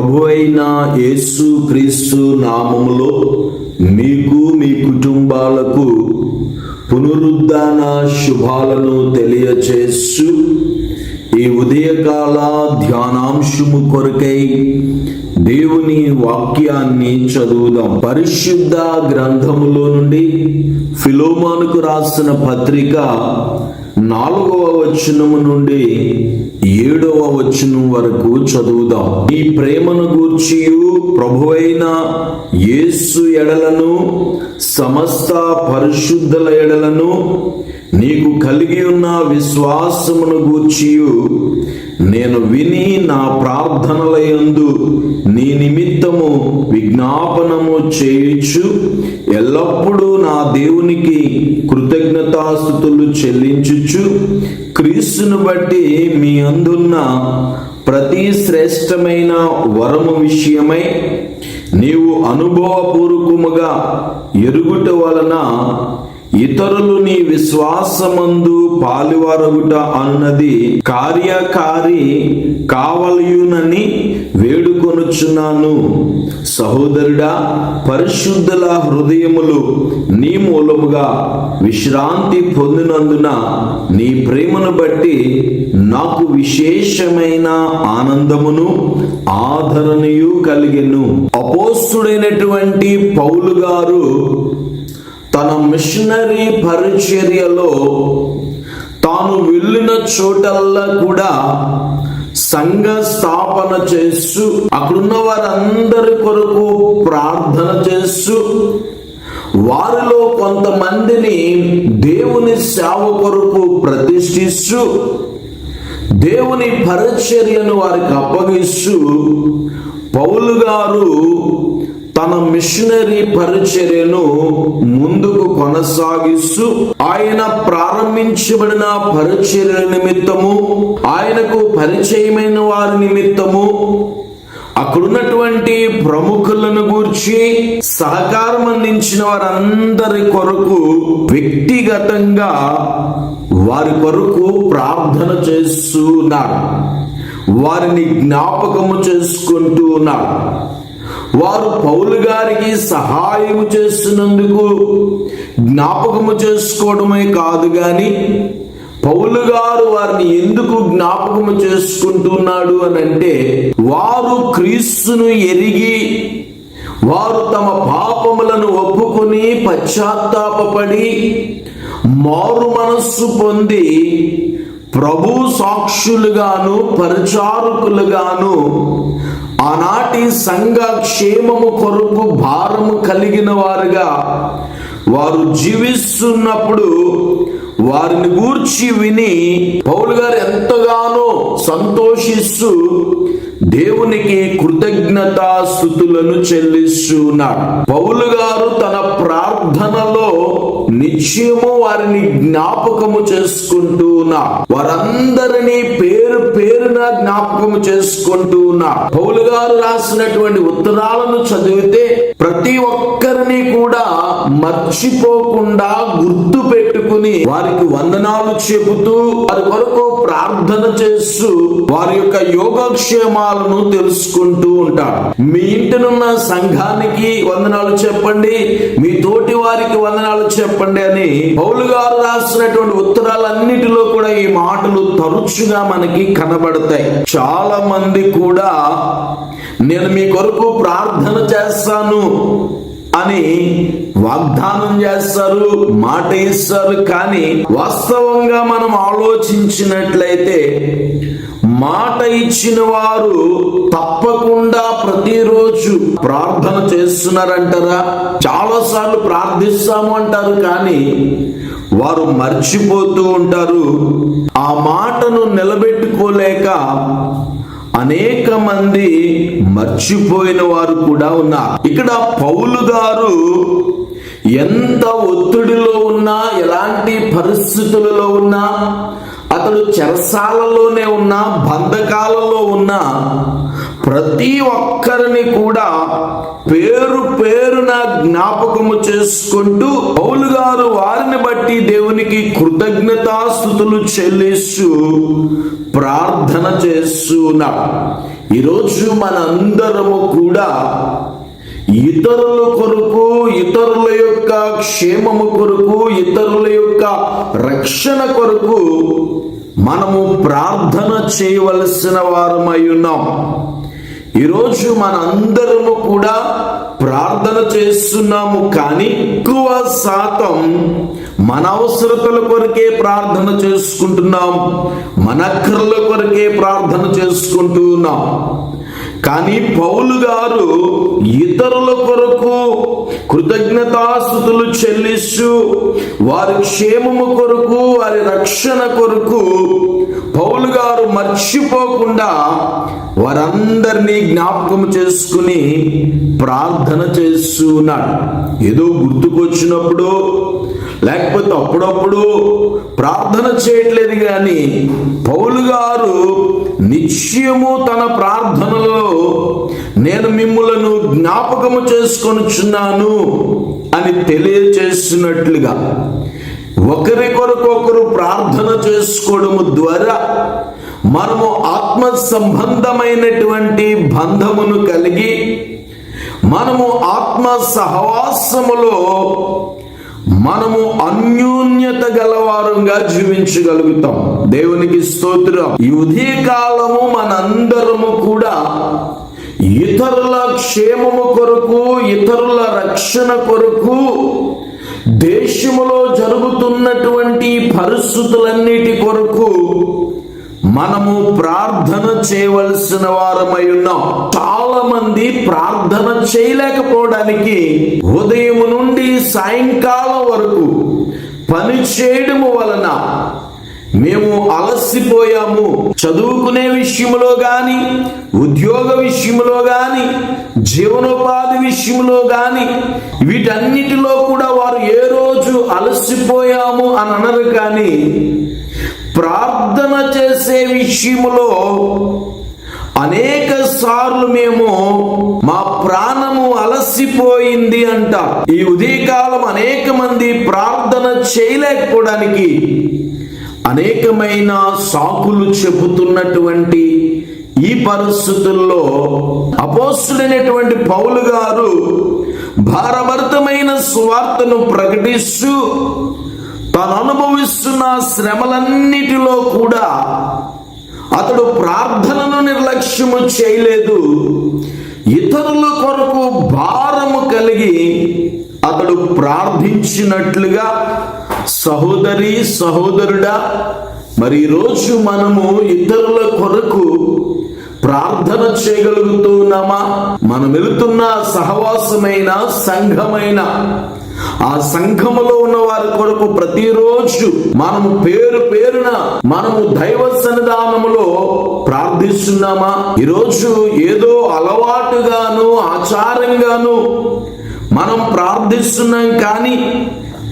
ప్రభు అయిన యేసు క్రీస్తు నామములో మీకు మీ కుటుంబాలకు పునరుద్ధాన శుభాలను తెలియచేస్తూ ఈ ఉదయకాల ధ్యానాంశము కొరకై దేవుని వాక్యాన్ని చదువుదాం. పరిశుద్ధ గ్రంథములో నుండి ఫిలోమానుకు రాసిన పత్రిక నాలుగవ వచనము నుండి ఏడవ వచనం వరకు చదువుదాం. ఈ ప్రేమను గూర్చియు ప్రభువైన యేసు ఎడలను సమస్త పరిశుద్ధుల ఎడలను నీకు కలిగి ఉన్న విశ్వాసమును గూర్చియు. నేను విని నా ప్రార్థనలయందు నీ నిమిత్తము విజ్ఞాపనము చేయుచు ఎల్లప్పుడూ నా దేవునికి కృతజ్ఞతాస్థుతులు చెల్లించుచు క్రీస్తును బట్టి మీ అందున్న ప్రతి శ్రేష్టమైన వరము విషయమై నీవు అనుభవపూర్వకముగా ఎరుగుట వలన ఇతరులు నీ విశ్వాసమందు పాలివారగుట అన్నది కార్యకారి కావలయునని వేడుకొనుచున్నాను సహోదరుడా పరిశుద్ధుల హృదయములు నీ మూలముగా విశ్రాంతి పొందినందున నీ ప్రేమను బట్టి నాకు విశేషమైన ఆనందమును ఆదరణయు కలిగెను. అపోస్తుడైనటువంటి పౌలు గారు తన మిషనరీ పరిచర్యలో తాను వెళ్ళిన చోటల్లా కూడా సంఘ స్థాపన చేస్తూ అక్కడున్న వారందరి కొరకు ప్రార్థన చేస్తూ వారిలో కొంతమందిని దేవుని సేవ కొరకు ప్రతిష్ఠిస్తూ దేవుని పరిచర్యను వారికి అప్పగిస్తూ పౌలు గారు తన మిషనరీ పరిచర్యను ముందుకు కొనసాగిస్తూ ఆయన ప్రారంభించబడిన పరిచర్య నిమిత్తము ఆయనకు పరిచయమైన వారి నిమిత్తము అక్కడున్నటువంటి ప్రముఖులను గూర్చి సహకారం అందించిన వారందరి కొరకు వ్యక్తిగతంగా వారి కొరకు ప్రార్థన చేస్తూ ఉన్నారు వారిని జ్ఞాపకము చేసుకుంటూ ఉన్నారు. వారు పౌలు గారికి సహాయము చేస్తున్నందుకు జ్ఞాపకము చేసుకోవడమే కాదు గాని పౌలు గారు వారిని ఎందుకు జ్ఞాపకము చేసుకుంటున్నాడు అని అంటే వారు క్రీస్తును ఎరిగి వారు తమ పాపములను ఒప్పుకొని పశ్చాత్తాపడి మారు మనస్సు పొంది ప్రభు సాక్షులుగాను పరిచారకులుగాను ఆనాటి సంఘ క్షేమము కొరకు భారము కలిగిన వారుగా వారు జీవిస్తున్నప్పుడు వారిని గూర్చి విని పౌలు గారు ఎంతగానో సంతోషిస్తూ దేవునికి కృతజ్ఞతాస్థుతులను చెల్లిస్తున్నాడు పౌలు గారు తన ప్రార్థనలో నిత్యము వారిని జ్ఞాపకము చేసుకుంటూ వారందరినీ పేరు పేరున జ్ఞాపకము చేసుకుంటూ ఉన్నారు పౌలు గారు రాసినటువంటి ఉత్తరాలను చదివితే ప్రతి ఒక్కరిని కూడా మర్చిపోకుండా గుర్తు పెట్టుకుని వారికి వందనాలు చెబుతూ వారి కొరకు ప్రార్థన చేస్తూ వారి యొక్క యోగక్షేమాలను తెలుసుకుంటూ ఉంటాడు మీ ఇంటినున్న సంఘానికి వందనాలు చెప్పండి మీ తోటి వారికి వందనాలు చెప్పండి అని పౌలు గారు రాసినటువంటి ఉత్తరాలన్నిటిలో కూడా ఈ మాటలు తరచుగా మనకి కనబడతాయి. చాలా మంది కూడా నేను మీ కొరకు ప్రార్థన చేస్తాను అని వాగ్దానం చేస్తారు మాట ఇస్తారు. కానీ వాస్తవంగా మనం ఆలోచించినట్లయితే మాట ఇచ్చిన వారు తప్పకుండా ప్రతిరోజు ప్రార్థన చేస్తున్నారంటారా? చాలాసార్లు ప్రార్థిస్తాము అంటారు కానీ వారు మర్చిపోతూ ఉంటారు. ఆ మాటను నిలబెట్టుకోలేక అనేక మంది మర్చిపోయిన వారు కూడా ఉన్నారు. ఇక్కడ పౌలు గారు ఎంత ఒత్తిడిలో ఉన్నా ఎలాంటి పరిస్థితులలో ఉన్నా అతడు చెరసాలలోనే ఉన్న బంధకాలలో ఉన్న ప్రతి ఒక్కరిని కూడా పేరు పేరున జ్ఞాపకము చేసుకుంటూ పౌలు గారు వారిని బట్టి దేవునికి కృతజ్ఞతాస్థుతులు చెల్లిస్తూ ప్రార్థన చేస్తున్నారు ఈరోజు మనందరము కూడా ఇతరుల కొరకు ఇతరుల యొక్క క్షేమము కొరకు ఇతరుల యొక్క రక్షణ కొరకు మనము ప్రార్థన చేయవలసిన వారమై ఉన్నాం. ఈరోజు మనందరము కూడా ప్రార్థన చేస్తున్నాము. కానీ ఎక్కువ శాతం మన అవసరతల కొరకే ప్రార్థన చేసుకుంటున్నాం. మన అక్కర్ల కొరకే ప్రార్థన చేసుకుంటూ ఉన్నాం. కానీ పౌలు గారు ఇతరుల కొరకు కృతజ్ఞతాస్థుతులు చెల్లిస్తూ వారి క్షేమము కొరకు వారి రక్షణ కొరకు పౌలు గారు మర్చిపోకుండా వారందరినీ జ్ఞాపకం చేసుకుని ప్రార్థన చేస్తూ ఉన్నాడు. ఏదో గుర్తుకొచ్చినప్పుడు లేకపోతే అప్పుడప్పుడు ప్రార్థన చేయట్లేదు కానీ పౌలు గారు నిత్యము తన ప్రార్థనలో నేను మిమ్ములను జ్ఞాపకము చేసుకొనుచున్నాను అని తెలియచేసినట్లుగా ఒకరి కొరకు ఒకరు ప్రార్థన చేసుకోవడము ద్వారా మనము ఆత్మ సంబంధమైనటువంటి బంధమును కలిగి మనము ఆత్మ సహవాసములో మనము అన్యోన్యత గలవారంగా జీవించగలుగుతాం. దేవునికి స్తోత్రం. ఈ ఉదయకాలము మనందరము కూడా ఇతరుల క్షేమము కొరకు ఇతరుల రక్షణ కొరకు దేశములో జరుగుతున్నటువంటి పరిస్థితులన్నిటి కొరకు మనము ప్రార్థన చేయవలసిన వారమై ఉన్నాం. చాలా మంది ప్రార్థన చేయలేకపోవడానికి ఉదయం నుండి సాయంకాలం వరకు పని చేయడము వలన మేము అలసిపోయాము. చదువుకునే విషయంలో గాని ఉద్యోగ విషయంలో గాని జీవనోపాధి విషయంలో గాని వీటన్నిటిలో కూడా వారు ఏ రోజు అలసిపోయాము అని అనరు కానీ ప్రార్థన చేసే విషయంలో అనేక సార్లు మేము మా ప్రాణము అలసిపోయింది అంట ఈ ఉదయకాలం అనేక మంది ప్రార్థన చేయలేకపోవడానికి అనేకమైన సాకులు చెబుతున్నటువంటి ఈ పరిస్థితుల్లో అపోస్తుడైనటువంటి పౌలు గారు భారభరితమైన సువార్తను ప్రకటిస్తూ తాను అనుభవిస్తున్న శ్రమలన్నిటిలో కూడా అతడు ప్రార్థనను నిర్లక్ష్యము చేయలేదు. ఇతరుల కొరకు భారము కలిగి అతడు ప్రార్థించినట్లుగా సహోదరి సహోదరుడా మరి ఈరోజు మనము ఇతరుల కొరకు ప్రార్థన చేయగలుగుతున్నామా మనం వెళుతున్న సహవాసమైన సంఘమైన ఆ సంఘములో ఉన్న వారి కొరకు ప్రతిరోజు మనము పేరు పేరున మనము దైవ సన్నిధానములో ప్రార్థిస్తున్నామా? ఈరోజు ఏదో అలవాటుగాను ఆచారంగాను మనం ప్రార్థిస్తున్నాం కానీ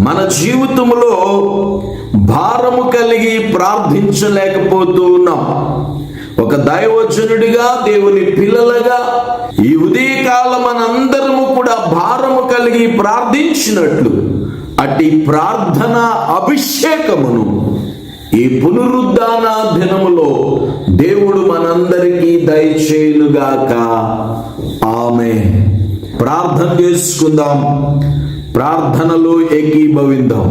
మన జీవితంలో భారము కలిగి ప్రార్థించలేకపోతూ ఉన్నాం. ఒక దైవజనుడిగా దేవుని పిల్లలుగా ఈ ఉదయకాలం మనందరము కూడా భారము కలిగి ప్రార్థించినట్లు అట్టి ప్రార్థన అభిషేకమును ఈ పునరుద్ధాన దినములో దేవుడు మనందరికీ దయచేయునుగాక. ఆమె ప్రార్థన చేసుకుందాం. ప్రార్థనలో ఏకీభవిందాం.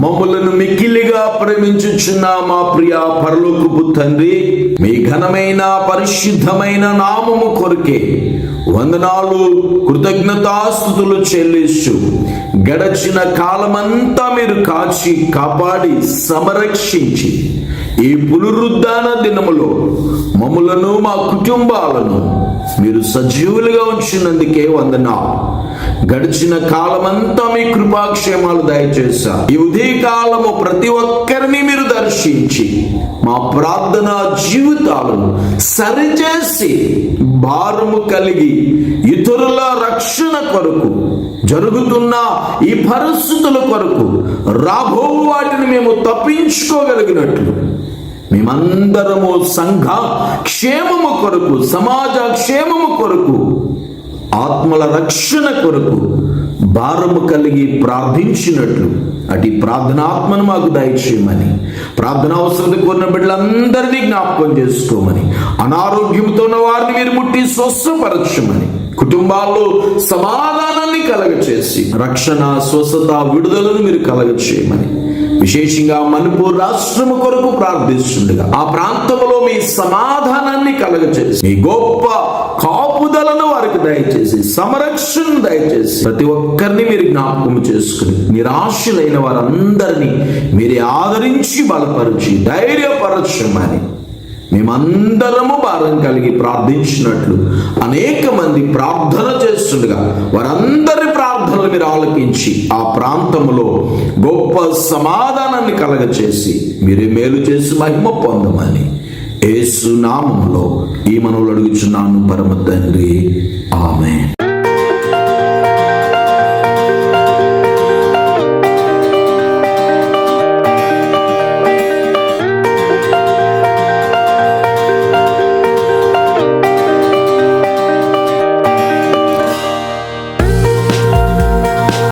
మమ్మలను మిక్కిలిగా ప్రేమించుచున్న మా ప్రియ పరలోకపు తండ్రి మీ ఘనమైన పరిశుద్ధమైన నామము కొరకే వందనాలు కృతజ్ఞతాస్థుతులు చెల్లిస్తూ గడచిన కాలమంతా మీరు కాచి కాపాడి సంరక్షించి ఈ పునరుద్ధాన దినములో మమ్మలను మా కుటుంబాలను మీరు సజీవులుగా ఉంచినందుకే వందనా గడిచిన కాలమంతా మీ కృపాక్షేమాలు దయచేశా. ఈ ఉదయ కాలము ప్రతి ఒక్కరిని మీరు దర్శించి మా ప్రార్థన జీవితాలను సరిచేసి భారము కలిగి ఇతరుల రక్షణ కొరకు జరుగుతున్న ఈ పరిస్థితుల కొరకు రాబో వాటిని మేము తప్పించుకోగలిగినట్లు మేమందరము సంఘ క్షేమము కొరకు సమాజ క్షేమము కొరకు ఆత్మల రక్షణ కొరకు భారము కలిగి ప్రార్థించినట్లు. అటు ప్రార్థనాత్మను మాకు దయచేయమని ప్రార్థన అవసరం కోరిన బిడ్డలందరినీ జ్ఞాపకం చేసుకోమని అనారోగ్యంతో ఉన్న వారిని మీరు ముట్టి స్వస్థపరచమని కుటుంబాల్లో సమాధానాన్ని కలగచేసి రక్షణ స్వస్థత విడుదలను మీరు కలగచేయమని. విశేషంగా మణిపూర్ రాష్ట్రము కొరకు ప్రార్థిస్తుండగా ఆ ప్రాంతంలో మీ సమాధానాన్ని కలగచేసి మీ గొప్ప కాపుదలను వారికి దయచేసి సంరక్షణ దయచేసి ప్రతి ఒక్కరిని మీరు జ్ఞాపకం చేసుకుని నిరాశులైన వారందరినీ మీరే ఆదరించి బలపరిచి ధైర్యపరచమని మేమందరము భారం కలిగి ప్రార్థించినట్లు అనేక మంది ప్రార్థన చేస్తుండగా వారందరి ప్రార్థనలు మీరు ఆలకించి ఆ ప్రాంతంలో గొప్ప సమాధానాన్ని కలగచేసి మీరే మేలు చేసి మహిమ పొందమని ఏసునామంలో ఈ మనవులు అడుగుచున్నాను పరమ తండ్రి. ఆమె